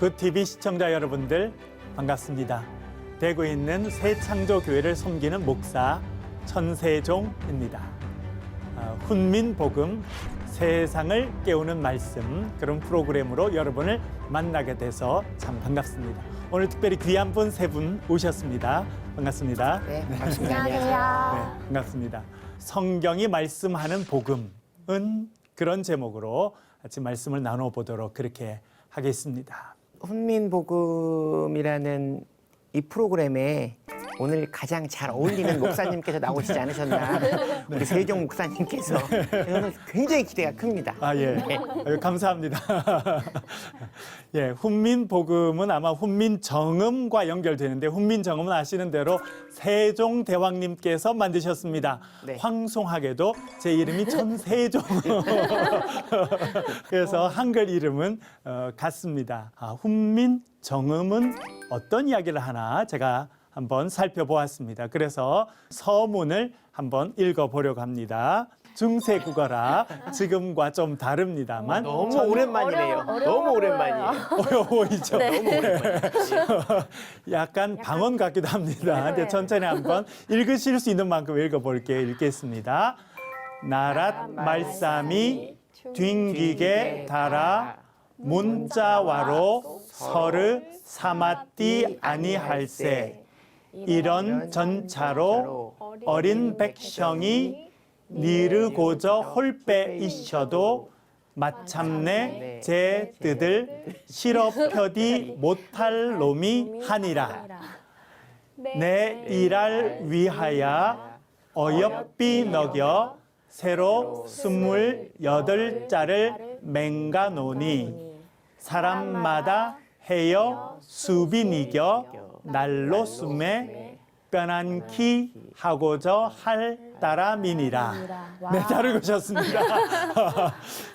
그 TV 시청자 여러분들 반갑습니다. 대구에 있는 새창조교회를 섬기는 목사 천세종입니다. 아, 훈민복음 세상을 깨우는 말씀 그런 프로그램으로 여러분을 만나게 돼서 참 반갑습니다. 오늘 특별히 귀한 분세분 오셨습니다. 반갑습니다. 네, 반갑습니다. 안녕하세요. 네, 반갑습니다. 성경이 말씀하는 복음은 그런 제목으로 같이 말씀을 나눠보도록 그렇게 하겠습니다. 훈민복음이라는 이 프로그램에 오늘 가장 잘 어울리는 목사님께서 나오시지 않으셨나 우리 세종 목사님께서 오늘 굉장히 기대가 큽니다. 아, 예. 아유, 감사합니다. 예, 훈민 복음은 아마 훈민 정음과 연결되는데 훈민 정음은 아시는 대로 세종 대왕님께서 만드셨습니다. 네. 황송하게도 제 이름이 천세종. 그래서 한글 이름은 어, 같습니다. 아, 훈민 정음은 어떤 이야기를 하나 제가 한번 살펴보았습니다. 그래서 서문을 한번 읽어보려고 합니다. 중세 국어라 지금과 좀 다릅니다만 너무 오랜만이네요. 어려워- 너무 어려워 오랜만이에요. 어려워 보이죠. 네. 너무 오랜만이에요. 약간 방언 같기도 합니다. 근데 천천히 한번 읽으실 수 있는 만큼 읽어볼게요. 읽겠습니다. 나랏 말씀이 뒹기게 달아 문자와로 서르 사마띠 아니할세 이런 전차로 어린 백성이 니르고저 홀빼 있어도 마참내 제 뜻을 실어 펴디 못할 놈이 하니라. 내 일할 위하여 어여삐 너겨 새로 스물 여덟 자를 맹가노니 사람마다 해여 수빈이겨 날로 숨에 뼈난키 하고저 할 따라미니라. 네, 잘 읽으셨습니다.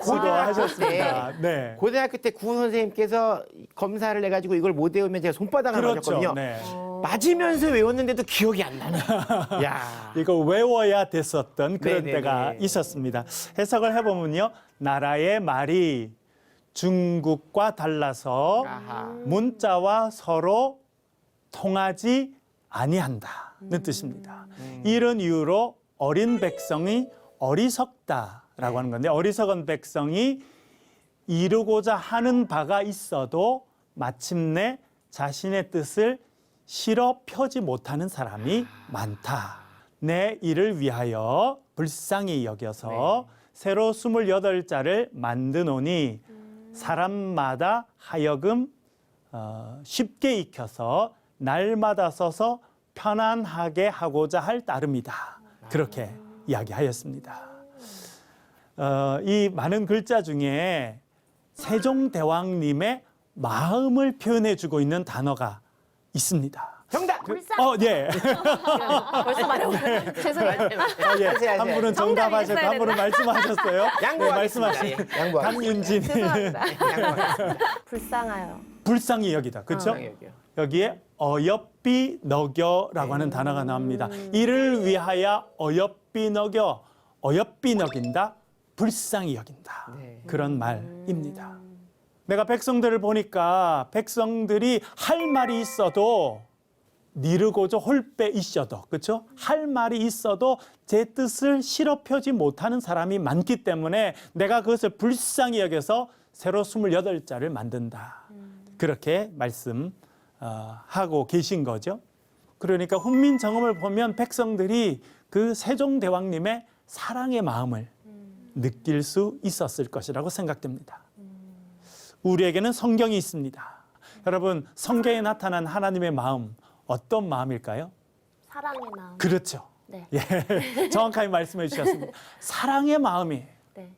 수고하셨습니다. 네. 고등학교 때 구원 선생님께서 검사를 해가지고 이걸 못 외우면 제가 손바닥을 그렇죠. 맞았거든요. 네. 맞으면서 외웠는데도 기억이 안 나네. 야, 이거 외워야 됐었던 그런 네네네. 때가 있었습니다. 해석을 해보면요. 나라의 말이 중국과 달라서 아하. 문자와 서로 통하지 아니한다는 뜻입니다. 이런 이유로 어린 백성이 어리석다라고 하는 건데 어리석은 백성이 이루고자 하는 바가 있어도 마침내 자신의 뜻을 실어 펴지 못하는 사람이 많다. 내 일을 위하여 불쌍히 여겨서 새로 스물여덟 자를 만드노니 사람마다 하여금 어, 쉽게 익혀서 날마다 써서 편안하게 하고자 할 따름이다. 그렇게 이야기하였습니다. 어, 이 많은 글자 중에 세종대왕님의 마음을 표현해 주고 있는 단어가 있습니다. 정답. 불쌍. 어, 예. 벌써 말해요. 죄송해요. 어, 예. 한. 분은 정답하셨고 한 분은 말씀하셨어요. 네, 양보하겠습니다. 말씀하신 예, 양보하겠습니다. 강윤진 죄송합니다. 불쌍하요. 불쌍히 여기다. 그렇죠? 아, 여기요. 여기에 어여삐 너겨라고 하는 단어가 나옵니다. 이를 위하여 어여삐 너겨 어여삐 너긴다 불쌍히 여긴다 네. 그런 말입니다. 내가 백성들을 보니까 백성들이 할 말이 있어도 니르고저 홀빼 있어도 그렇죠? 할 말이 있어도 제 뜻을 실어 펴지 못하는 사람이 많기 때문에 내가 그것을 불쌍히 여겨서 새로 28자를 만든다. 그렇게 말씀 하고 계신 거죠. 그러니까 훈민정음을 보면 백성들이 그 세종대왕님의 사랑의 마음을 느낄 수 있었을 것이라고 생각됩니다. 우리에게는 성경이 있습니다. 여러분, 성경에 나타난 하나님의 마음 어떤 마음일까요? 사랑의 마음. 그렇죠. 네. 예, 정확하게 말씀해 주셨습니다. 사랑의 마음이 네.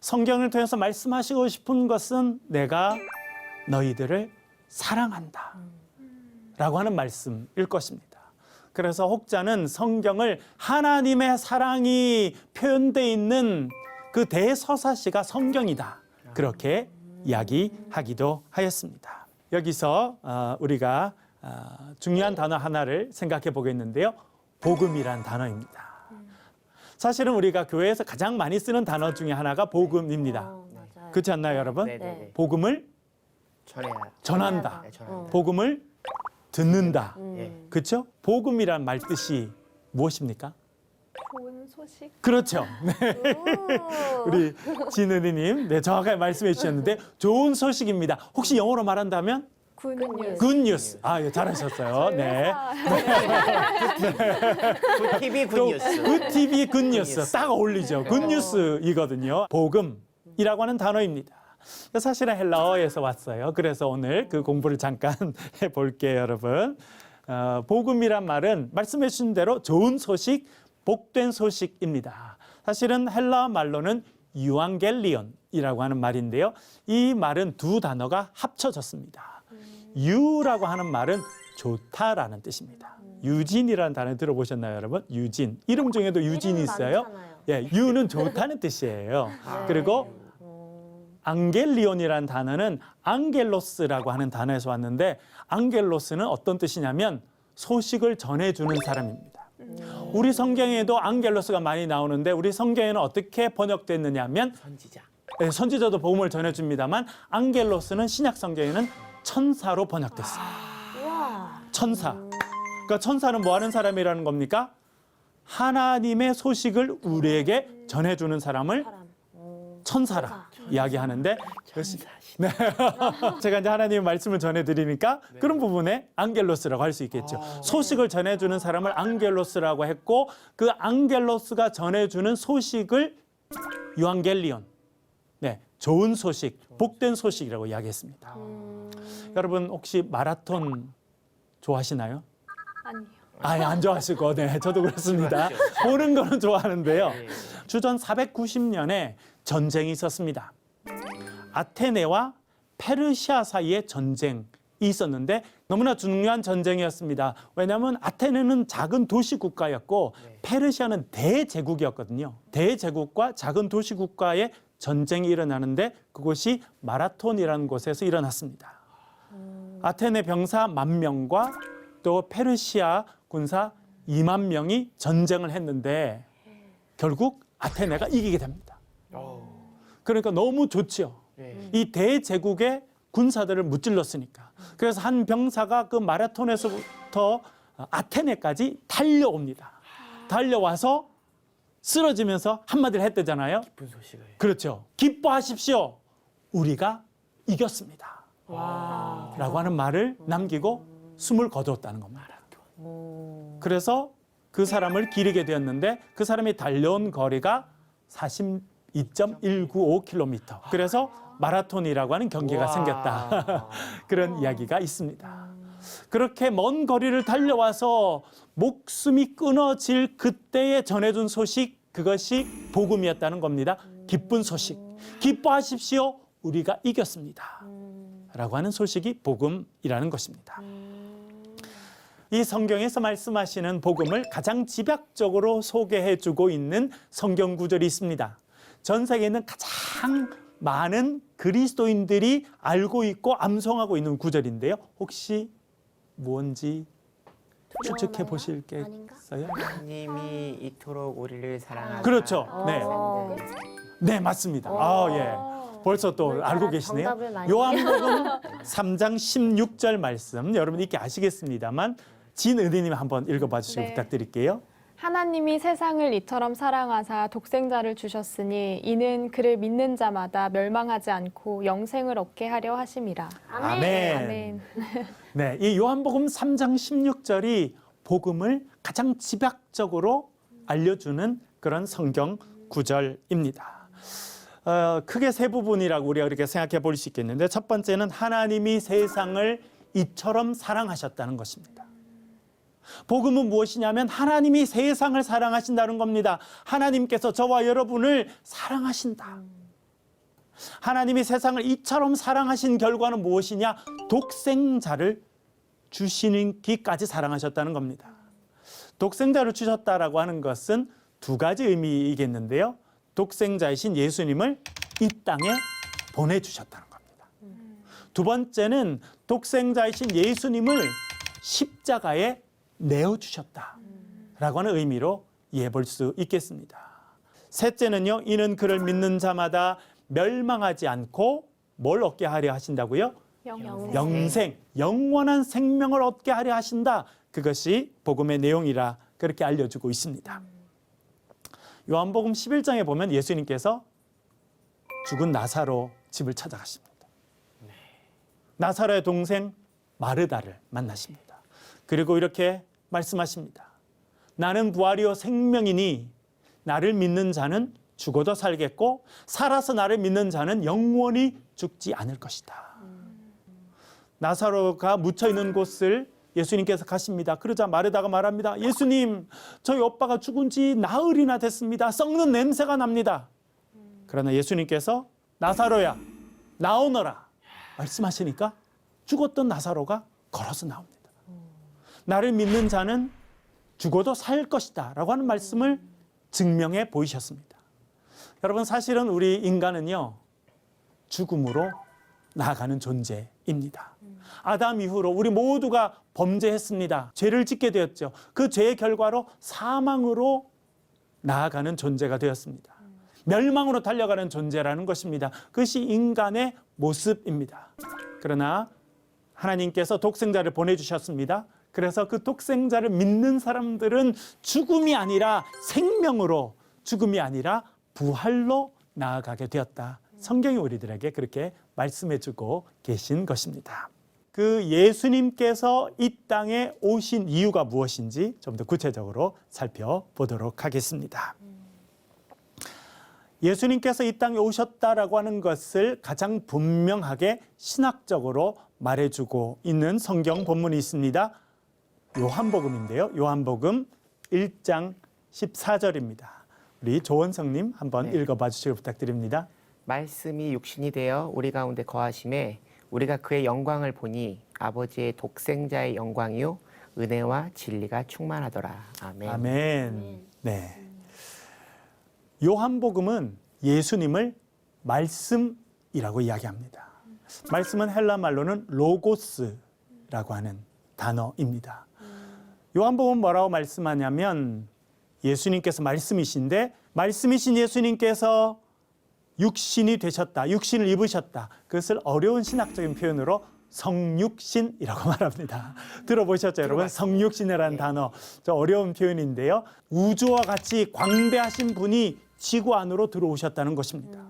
성경을 통해서 말씀하시고 싶은 것은 내가 너희들을 사랑한다. 라고 하는 말씀일 것입니다. 그래서 혹자는 성경을 하나님의 사랑이 표현되어 있는 그 대서사시가 성경이다. 그렇게 이야기하기도 하였습니다. 여기서 어, 우리가 어, 중요한 단어 하나를 생각해 보겠는데요. 복음이란 단어입니다. 사실은 우리가 교회에서 가장 많이 쓰는 단어 중에 하나가 복음입니다. 어. 그렇지 않나요, 여러분? 네, 네, 네. 복음을 전해야. 전한다. 네, 전한다. 복음을 듣는다. 예. 그렇죠? 복음이란 말 뜻이 무엇입니까? 좋은 소식. 그렇죠. 네. 우리 진은희님, 네 정확하게 말씀해 주셨는데 좋은 소식입니다. 혹시 영어로 말한다면 굿뉴스. 굿뉴스. 아, 예, 잘하셨어요. 네. TV 또 굿뉴스. 굿TV 굿뉴스 굿뉴스. 딱 어울리죠. 굿뉴스이거든요. 복음이라고 하는 단어입니다. 사실은 헬라어에서 왔어요. 그래서 오늘 그 공부를 잠깐 해볼게요, 여러분. 어, 복음이란 말은 말씀해 주신 대로 좋은 소식, 복된 소식입니다. 사실은 헬라어 말로는 유앙겔리온이라고 하는 말인데요. 이 말은 두 단어가 합쳐졌습니다. 유라고 하는 말은 좋다라는 뜻입니다. 유진이라는 단어 들어보셨나요, 여러분? 유진. 이름 중에도 유진이 있어요. 예, 유는 좋다는 뜻이에요. 네. 그리고 앙겔리온이라는 단어는 앙겔로스라고 하는 단어에서 왔는데 앙겔로스는 어떤 뜻이냐면 소식을 전해주는 사람입니다. 우리 성경에도 앙겔로스가 많이 나오는데 우리 성경에는 어떻게 번역됐느냐면 선지자. 예, 선지자도 복음을 전해줍니다만 앙겔로스는 신약 성경에는 천사로 번역됐어요. 천사. 그러니까 천사는 뭐 하는 사람이라는 겁니까? 하나님의 소식을 우리에게 전해주는 사람을 사람. 천사라 이야기하는데 천사시. 제가 이제 하나님의 말씀을 전해드리니까 그런 부분에 앙겔로스라고 할 수 있겠죠. 소식을 전해주는 사람을 앙겔로스라고 했고 그 앙겔로스가 전해주는 소식을 유앙겔리온, 네, 좋은 소식, 복된 소식이라고 이야기했습니다. 여러분 혹시 마라톤 좋아하시나요? 아니요. 아예 안 좋아하실 거, 네, 저도 그렇습니다. 보는 거는 좋아하는데요. 예. 주전 490년에 전쟁이 있었습니다. 아테네와 페르시아 사이에 전쟁이 있었는데 너무나 중요한 전쟁이었습니다. 왜냐하면 아테네는 작은 도시 국가였고 페르시아는 대제국이었거든요. 대제국과 작은 도시 국가의 전쟁이 일어나는데 그곳이 마라톤이라는 곳에서 일어났습니다. 아테네 병사 만 명과 또 페르시아 군사 2만 명이 전쟁을 했는데 결국 아테네가 이기게 됩니다. 그러니까 너무 좋죠. 네. 이 대제국의 군사들을 무찔렀으니까. 그래서 한 병사가 그 마라톤에서부터 아테네까지 달려옵니다. 달려와서 쓰러지면서 한마디를 했대잖아요. 기쁜 소식을. 그렇죠. 기뻐하십시오. 우리가 이겼습니다. 와. 라고 하는 말을 남기고 숨을 거두었다는 겁니다. 그래서 그 사람을 기리게 되었는데 그 사람이 달려온 거리가 42.195km. 그래서 마라톤이라고 하는 경기가 와. 생겼다. 그런 이야기가 있습니다. 그렇게 먼 거리를 달려와서 목숨이 끊어질 그때에 전해준 소식 그것이 복음이었다는 겁니다. 기쁜 소식. 기뻐하십시오. 우리가 이겼습니다. 라고 하는 소식이 복음이라는 것입니다. 이 성경에서 말씀하시는 복음을 가장 집약적으로 소개해 주고 있는 성경 구절이 있습니다. 전 세계에 있는 가장 많은 그리스도인들이 알고 있고 암송하고 있는 구절인데요. 혹시 뭔지 추측해 보실 게 아닌가? 있어요? 하나님이 이토록 우리를 사랑하사. 그렇죠. 네. 어. 네, 맞습니다. 아, 예. 벌써 또 알고 계시네요. 정답을 많이 요한복음 3장 16절 말씀 여러분 읽기 아시겠습니다만 진은혜님 한번 읽어봐 주시기 네. 부탁드릴게요. 하나님이 세상을 이처럼 사랑하사 독생자를 주셨으니 이는 그를 믿는 자마다 멸망하지 않고 영생을 얻게 하려 하심이라. 아멘. 아멘. 네, 이 요한복음 3장 16절이 복음을 가장 집약적으로 알려주는 그런 성경 구절입니다. 어, 크게 세 부분이라고 우리가 그렇게 생각해 볼 수 있겠는데 첫 번째는 하나님이 세상을 이처럼 사랑하셨다는 것입니다. 복음은 무엇이냐면 하나님이 세상을 사랑하신다는 겁니다. 하나님께서 저와 여러분을 사랑하신다. 하나님이 세상을 이처럼 사랑하신 결과는 무엇이냐? 독생자를 주시는 기까지 사랑하셨다는 겁니다. 독생자를 주셨다라고 하는 것은 두 가지 의미이겠는데요. 독생자이신 예수님을 이 땅에 보내주셨다는 겁니다. 두 번째는 독생자이신 예수님을 십자가에 내어주셨다라고 하는 의미로 이해해 볼 수 있겠습니다. 셋째는요, 이는 그를 믿는 자마다 멸망하지 않고 뭘 얻게 하려 하신다고요? 영생. 영생, 영원한 생명을 얻게 하려 하신다. 그것이 복음의 내용이라 그렇게 알려주고 있습니다. 요한복음 11장에 보면 예수님께서 죽은 나사로 집을 찾아가십니다. 나사로의 동생 마르다를 만나십니다. 그리고 이렇게 말씀하십니다. 나는 부활이요 생명이니 나를 믿는 자는 죽어도 살겠고 살아서 나를 믿는 자는 영원히 죽지 않을 것이다. 나사로가 묻혀 있는 곳을 예수님께서 가십니다. 그러자 마르다가 말합니다. 예수님, 저희 오빠가 죽은 지 나흘이나 됐습니다. 썩는 냄새가 납니다. 그러나 예수님께서 나사로야, 나오너라 말씀하시니까 죽었던 나사로가 걸어서 나옵니다. 나를 믿는 자는 죽어도 살 것이다 라고 하는 말씀을 증명해 보이셨습니다. 여러분 사실은 우리 인간은요 죽음으로 나아가는 존재입니다. 아담 이후로 우리 모두가 범죄했습니다. 죄를 짓게 되었죠. 그 죄의 결과로 사망으로 나아가는 존재가 되었습니다. 멸망으로 달려가는 존재라는 것입니다. 그것이 인간의 모습입니다. 그러나 하나님께서 독생자를 보내주셨습니다. 그래서 그 독생자를 믿는 사람들은 죽음이 아니라 생명으로 죽음이 아니라 부활로 나아가게 되었다. 성경이 우리들에게 그렇게 말씀해 주고 계신 것입니다. 그 예수님께서 이 땅에 오신 이유가 무엇인지 좀 더 구체적으로 살펴보도록 하겠습니다. 예수님께서 이 땅에 오셨다라고 하는 것을 가장 분명하게 신학적으로 말해주고 있는 성경 본문이 있습니다. 요한복음인데요. 요한복음 1장 14절입니다. 우리 조원성님 한번 네. 읽어봐 주시길 부탁드립니다. 말씀이 육신이 되어 우리 가운데 거하심에 우리가 그의 영광을 보니 아버지의 독생자의 영광이요 은혜와 진리가 충만하더라. 아멘. 아멘. 네. 요한복음은 예수님을 말씀이라고 이야기합니다. 말씀은 헬라 말로는 로고스라고 하는 단어입니다. 요한복음은 뭐라고 말씀하냐면 예수님께서 말씀이신데 말씀이신 예수님께서 육신이 되셨다. 육신을 입으셨다. 그것을 어려운 신학적인 표현으로 성육신이라고 말합니다. 들어보셨죠, 여러분? 성육신이라는 단어. 저 어려운 표현인데요. 우주와 같이 광대하신 분이 지구 안으로 들어오셨다는 것입니다.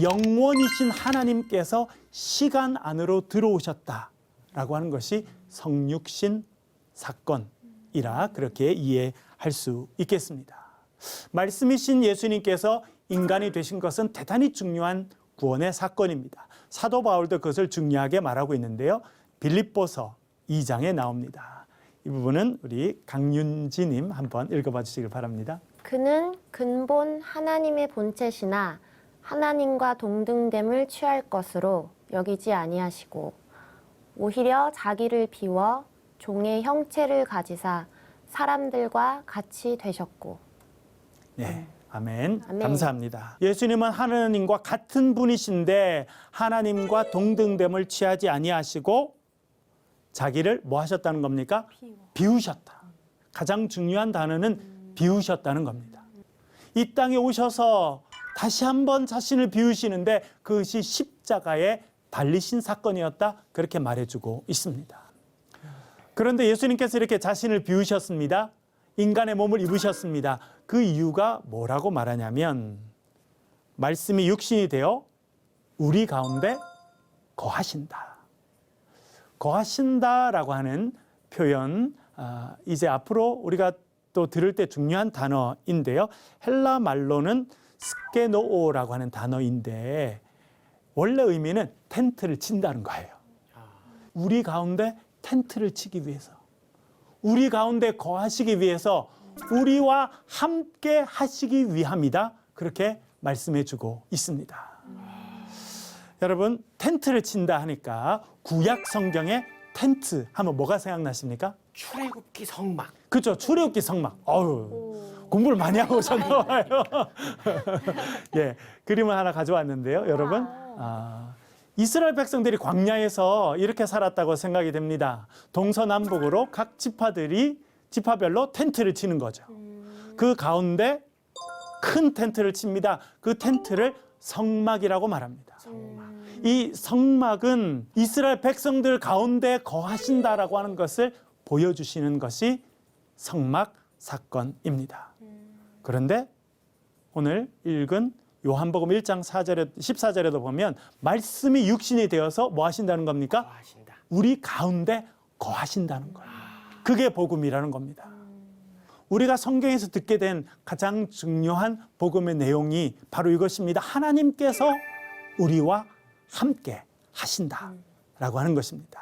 영원이신 하나님께서 시간 안으로 들어오셨다라고 하는 것이 성육신 사건 이라 그렇게 이해할 수 있겠습니다. 말씀이신 예수님께서 인간이 되신 것은 대단히 중요한 구원의 사건입니다. 사도 바울도 그것을 중요하게 말하고 있는데요. 빌립보서 2장에 나옵니다. 이 부분은 우리 강윤지님 한번 읽어봐 주시길 바랍니다. 그는 근본 하나님의 본체시나 하나님과 동등됨을 취할 것으로 여기지 아니하시고 오히려 자기를 비워 종의 형체를 가지사 사람들과 같이 되셨고 네. 아멘. 아멘. 감사합니다. 예수님은 하나님과 같은 분이신데 하나님과 동등됨을 취하지 아니하시고 자기를 뭐 하셨다는 겁니까? 비우셨다. 가장 중요한 단어는 비우셨다는 겁니다. 이 땅에 오셔서 다시 한번 자신을 비우시는데 그것이 십자가에 달리신 사건이었다. 그렇게 말해주고 있습니다. 그런데 예수님께서 이렇게 자신을 비우셨습니다. 인간의 몸을 입으셨습니다. 그 이유가 뭐라고 말하냐면 말씀이 육신이 되어 우리 가운데 거하신다. 거하신다라고 하는 표현 아, 이제 앞으로 우리가 또 들을 때 중요한 단어인데요. 헬라 말로는 스케노오라고 하는 단어인데 원래 의미는 텐트를 친다는 거예요. 우리 가운데 텐트를 치기 위해서 우리 가운데 거하시기 위해서 우리와 함께 하시기 위함이다. 그렇게 말씀해 주고 있습니다. 여러분, 텐트를 친다 하니까 구약 성경에 텐트 하면 뭐가 생각나십니까? 출애굽기 성막. 그렇죠. 출애굽기 성막. 어유 공부를 많이 하고 오셨나 봐요. 예, 그림을 하나 가져왔는데요, 여러분. 아, 이스라엘 백성들이 광야에서 이렇게 살았다고 생각이 됩니다. 동서남북으로 각 지파들이 지파별로 텐트를 치는 거죠. 그 가운데 큰 텐트를 칩니다. 그 텐트를 성막이라고 말합니다. 이 성막은 이스라엘 백성들 가운데 거하신다라고 하는 것을 보여주시는 것이 성막 사건입니다. 그런데 오늘 읽은 요한복음 1장 4절에 14절에도 보면 말씀이 육신이 되어서 뭐 하신다는 겁니까? 하신다. 우리 가운데 거하신다는 거예요. 그게 복음이라는 겁니다. 우리가 성경에서 듣게 된 가장 중요한 복음의 내용이 바로 이것입니다. 하나님께서 우리와 함께 하신다라고 하는 것입니다.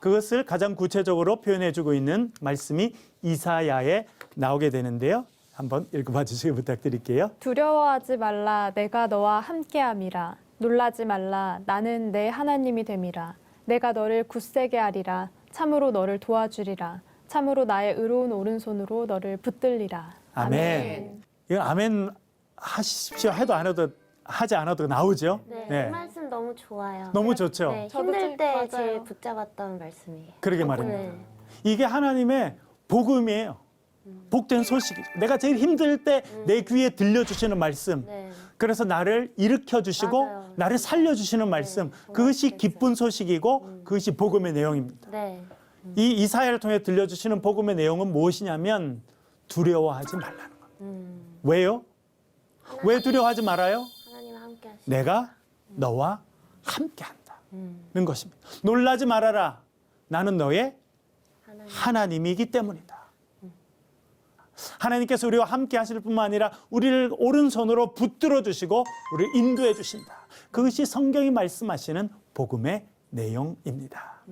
그것을 가장 구체적으로 표현해 주고 있는 말씀이 이사야에 나오게 되는데요. 한번 읽어봐 주시기 부탁드릴게요. 두려워하지 말라 내가 너와 함께함이라 놀라지 말라 나는 내 하나님이 됨이라 내가 너를 굳세게 하리라 참으로 너를 도와주리라 참으로 나의 의로운 오른손으로 너를 붙들리라 아멘. 이거 아멘 하십시오 해도 안 해도 하지 않아도 나오죠. 네, 네. 이 말씀 너무 좋아요. 너무 좋죠. 네, 저도 힘들 제- 때 맞아요. 제일 붙잡았던 말씀이에요. 그러게 말입니다. 네. 이게 하나님의 복음이에요. 복된 소식이죠. 내가 제일 힘들 때 내 귀에 들려주시는 말씀. 네. 그래서 나를 일으켜 주시고 맞아요. 나를 살려 주시는 말씀. 그것이 기쁜 소식이고 그것이 복음의 내용입니다. 네. 이 이사야를 통해 들려주시는 복음의 내용은 무엇이냐면 두려워하지 말라는 겁니다. 음. 왜요? 왜 두려워하지 말아요? 하나님과 함께 하시. 내가 너와 함께 음. 한다는 것입니다. 놀라지 말아라. 나는 너의 하나님. 하나님이기 때문이다. 하나님께서 우리와 함께 하실 뿐만 아니라 우리를 오른손으로 붙들어 주시고 우리를 인도해 주신다. 그것이 성경이 말씀하시는 복음의 내용입니다.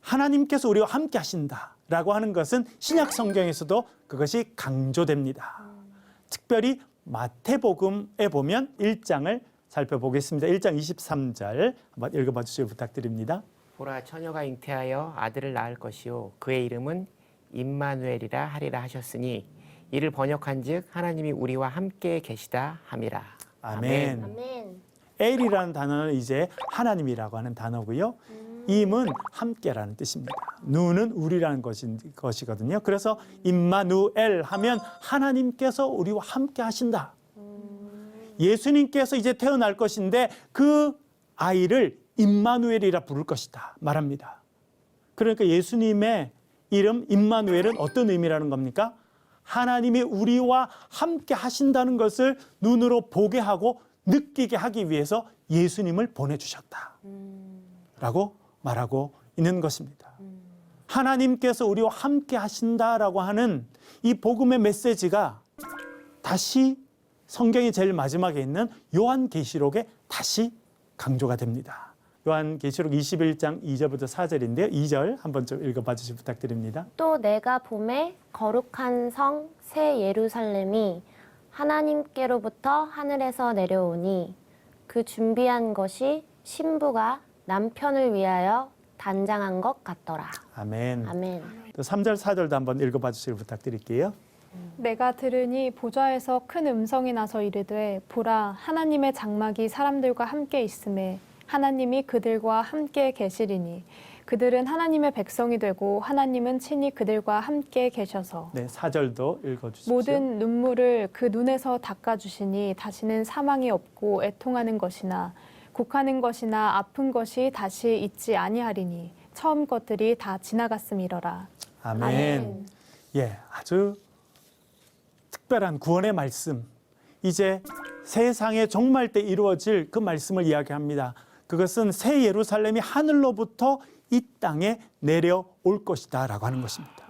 하나님께서 우리와 함께 하신다라고 하는 것은 신약 성경에서도 그것이 강조됩니다. 특별히 마태복음에 보면 1장을 살펴보겠습니다. 1장 23절 한번 읽어봐 주시기 부탁드립니다. 보라 처녀가 잉태하여 아들을 낳을 것이요 그의 이름은 임마누엘이라 하리라 하셨으니 이를 번역한즉 하나님이 우리와 함께 계시다 함이라. 아멘. 아멘. 엘이라는 단어는 이제 하나님이라고 하는 단어고요. 임은 함께라는 뜻입니다. 누는 우리라는 것인, 것이거든요. 그래서 임마누엘 하면 하나님께서 우리와 함께 하신다. 예수님께서 이제 태어날 것인데 그 아이를 임마누엘이라 부를 것이다 말합니다. 그러니까 예수님의 이름 임마누엘은 어떤 의미라는 겁니까? 하나님이 우리와 함께 하신다는 것을 눈으로 보게 하고 느끼게 하기 위해서 예수님을 보내주셨다. 라고 말하고 있는 것입니다. 하나님께서 우리와 함께 하신다라고 하는 이 복음의 메시지가 다시 성경의 제일 마지막에 있는 요한계시록에 다시 강조가 됩니다. 요한계시록 21장 2절부터 4절인데요. 2절 한번 좀 읽어봐 주시 부탁드립니다. 또 내가 봄에 거룩한 성 새 예루살렘이 하나님께로부터 하늘에서 내려오니 그 준비한 것이 신부가 남편을 위하여 단장한 것 같더라. 아멘. 아멘. 또 3절 4절도 한번 읽어봐 주시기 부탁드릴게요. 내가 들으니 보좌에서 큰 음성이 나서 이르되 보라 하나님의 장막이 사람들과 함께 있음에 하나님이 그들과 함께 계시리니 그들은 하나님의 백성이 되고 하나님은 친히 그들과 함께 계셔서 네, 4절도 읽어 주십시오. 모든 눈물을 그 눈에서 닦아 주시니 다시는 사망이 없고 애통하는 것이나 곡하는 것이나 아픈 것이 다시 있지 아니하리니 처음 것들이 다 지나갔음이러라. 아멘. 아멘. 예, 아주 특별한 구원의 말씀. 이제 세상의 종말 때 이루어질 그 말씀을 이야기합니다. 그것은 새 예루살렘이 하늘로부터 이 땅에 내려올 것이다라고 하는 것입니다.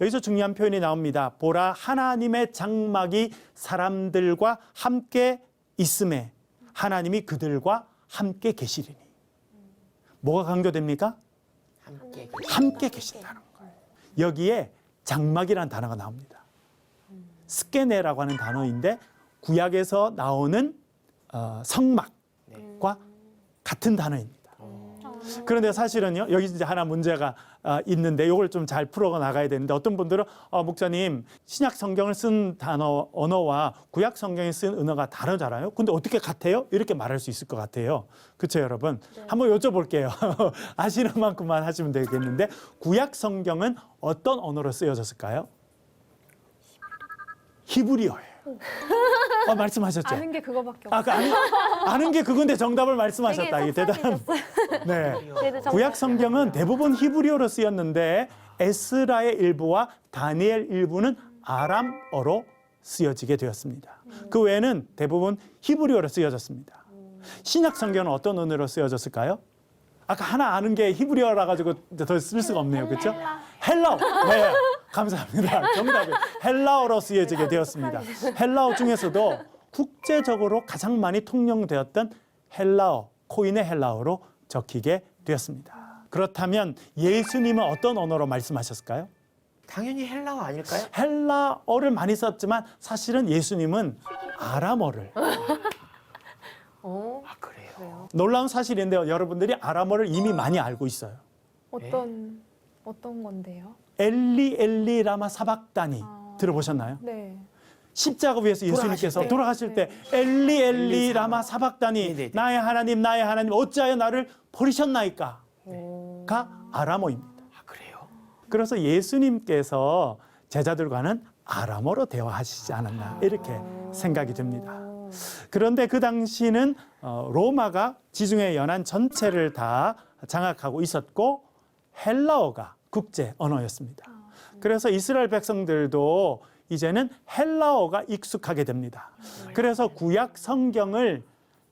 여기서 중요한 표현이 나옵니다. 보라 하나님의 장막이 사람들과 함께 있음에 하나님이 그들과 함께 계시리니. 뭐가 강조됩니까? 함께 함께 계신다는 거예요. 여기에 장막이라는 단어가 나옵니다. 스케네라고 하는 단어인데 구약에서 나오는 어, 성막 과 같은 단어입니다. 그런데 사실은요 여기 이제 하나 문제가 어, 있는데 이걸 좀 잘 풀어 나가야 되는데 어떤 분들은 어, 목사님 신약 성경을 쓴 단어 언어와 구약 성경에 쓴 언어가 다르잖아요. 근데 어떻게 같아요? 이렇게 말할 수 있을 것 같아요. 그렇죠, 여러분? 한번 여쭤볼게요. 아시는 만큼만 하시면 되겠는데 구약 성경은 어떤 언어로 쓰여졌을까요? 히브리어예요. 어, 말씀하셨죠? 아는 게 그거밖에 없어요. 아, 그 아는, 아는 게 그건데 정답을 말씀하셨다. 이게 대단한. 네. 그래도 정- 구약 성경은 대부분 히브리어로 쓰였는데 에스라의 일부와 다니엘 일부는 아람어로 쓰여지게 되었습니다. 그 외에는 대부분 히브리어로 쓰여졌습니다. 신약 성경은 어떤 언어로 쓰여졌을까요? 아까 하나 아는 게 히브리어라 가지고 더 쓸 수가 없네요. 그렇죠? 헬라어. 네. 감사합니다. 정답이 헬라어로 쓰여지게 되었습니다. 헬라어 중에서도 국제적으로 가장 많이 통용되었던 헬라어, 코인의 헬라어로 적히게 되었습니다. 그렇다면 예수님은 어떤 언어로 말씀하셨을까요? 당연히 헬라어 아닐까요? 헬라어를 많이 썼지만 사실은 예수님은 아람어를 어, 아 그래요. 놀라운 사실인데요. 여러분들이 아람어를 이미 많이 알고 있어요. 어떤 어떤 건데요? 엘리 엘리 라마 사박다니 아. 들어보셨나요? 네. 십자가 위에서 예수님께서 돌아가실 때. 때 엘리 엘리 라마 사박다니 네네네. 나의 하나님 나의 하나님 어찌하여 나를 버리셨나이까 가 아람어입니다. 아 그래요. 그래서 예수님께서 제자들과는 아람어로 대화하시지 않았나 이렇게 생각이 듭니다. 그런데 그 당시는 어, 로마가 지중해 연안 전체를 다 장악하고 있었고 헬라어가 국제 언어였습니다. 그래서 이스라엘 백성들도 이제는 헬라어가 익숙하게 됩니다. 그래서 구약 성경을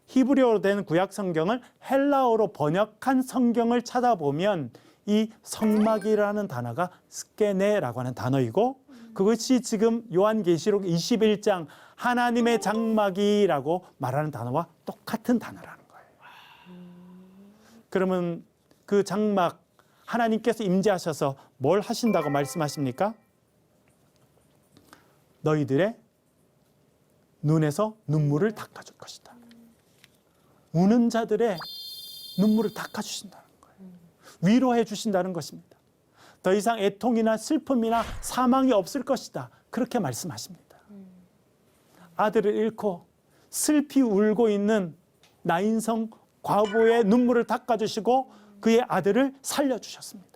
히브리어로 된 구약 성경을 헬라어로 번역한 성경을 찾아보면 이 성막이라는 단어가 스케네라고 하는 단어이고 그것이 지금 요한계시록 21장 하나님의 장막이라고 말하는 단어와 똑같은 단어라는 거예요. 그러면 그 장막 하나님께서 임재하셔서 뭘 하신다고 말씀하십니까? 너희들의 눈에서 눈물을 닦아줄 것이다. 우는 자들의 눈물을 닦아주신다는 거예요. 위로해 주신다는 것입니다. 더 이상 애통이나 슬픔이나 사망이 없을 것이다. 그렇게 말씀하십니다. 아들을 잃고 슬피 울고 있는 나인성 과부의 눈물을 닦아주시고 그의 아들을 살려주셨습니다.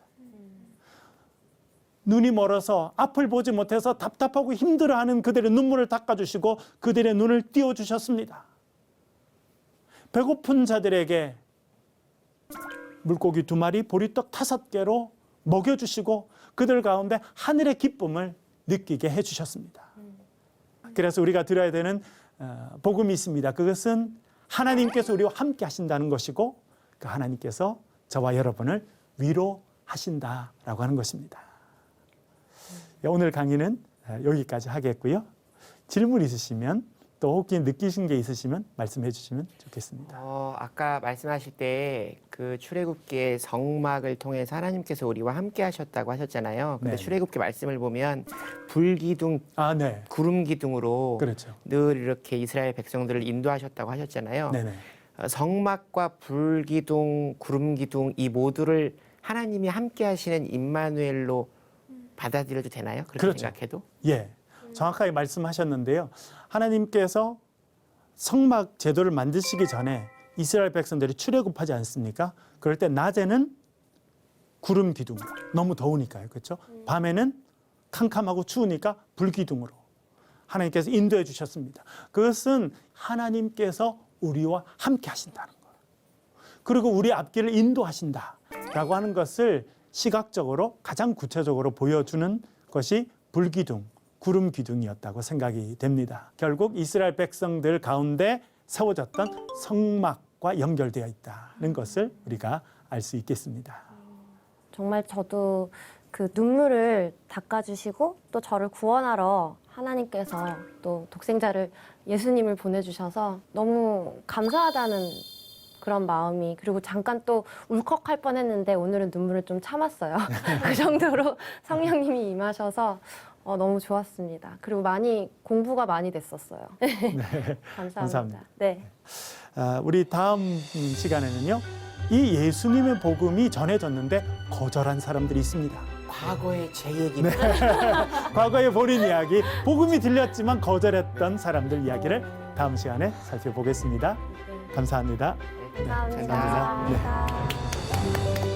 눈이 멀어서 앞을 보지 못해서 답답하고 힘들어하는 그들의 눈물을 닦아주시고 그들의 눈을 띄워주셨습니다. 배고픈 자들에게 물고기 두 마리, 보리떡 다섯 개로 먹여주시고 그들 가운데 하늘의 기쁨을 느끼게 해주셨습니다. 그래서 우리가 들어야 되는 어, 복음이 있습니다. 그것은 하나님께서 우리와 함께 하신다는 것이고 그 하나님께서 저와 여러분을 위로하신다라고 하는 것입니다. 예, 오늘 강의는 어, 여기까지 하겠고요. 질문 있으시면 또 혹시 느끼신 게 있으시면 말씀해 주시면 좋겠습니다. 어, 아까 말씀하실 때 그 출애굽기의 성막을 통해서 하나님께서 우리와 함께 하셨다고 하셨잖아요. 근데 네. 출애굽기 말씀을 보면 불기둥, 아, 네. 구름 기둥으로 그렇죠. 늘 이렇게 이스라엘 백성들을 인도하셨다고 하셨잖아요. 네네. 어, 성막과 불기둥, 구름 기둥 이 모두를 하나님이 함께 하시는 임마누엘로 받아들여도 되나요? 그렇게 그렇죠. 생각해도? 예, 정확하게 말씀하셨는데요. 하나님께서 성막 제도를 만드시기 전에 이스라엘 백성들이 출애굽하지 않습니까? 그럴 때 낮에는 구름 기둥, 너무 더우니까요, 그렇죠? 밤에는 캄캄하고 추우니까 불 기둥으로 하나님께서 인도해 주셨습니다. 그것은 하나님께서 우리와 함께 하신다는 거예요. 그리고 우리 앞길을 인도하신다라고 하는 것을 시각적으로 가장 구체적으로 보여주는 것이 불기둥, 구름 기둥이었다고 생각이 됩니다. 결국 이스라엘 백성들 가운데 세워졌던 성막과 연결되어 있다는 것을 우리가 알 수 있겠습니다. 정말 저도 그 눈물을 닦아주시고 또 저를 구원하러 하나님께서 또 독생자를 예수님을 보내주셔서 너무 감사하다는 그런 마음이 그리고 잠깐 또 울컥할 뻔했는데 오늘은 눈물을 좀 참았어요. 그 정도로 성령님이 임하셔서 어, 너무 좋았습니다. 그리고 많이 공부가 많이 됐었어요. 감사합니다. 감사합니다. 네. 아, 우리 다음 음, 시간에는요. 이 예수님의 복음이 전해졌는데 거절한 사람들이 있습니다. 과거의 제 얘기 네. 과거의 본인 이야기, 복음이 들렸지만 거절했던 사람들 이야기를 다음 시간에 살펴보겠습니다. 감사합니다. 감사합니다. 감사합니다. 네. 감사합니다.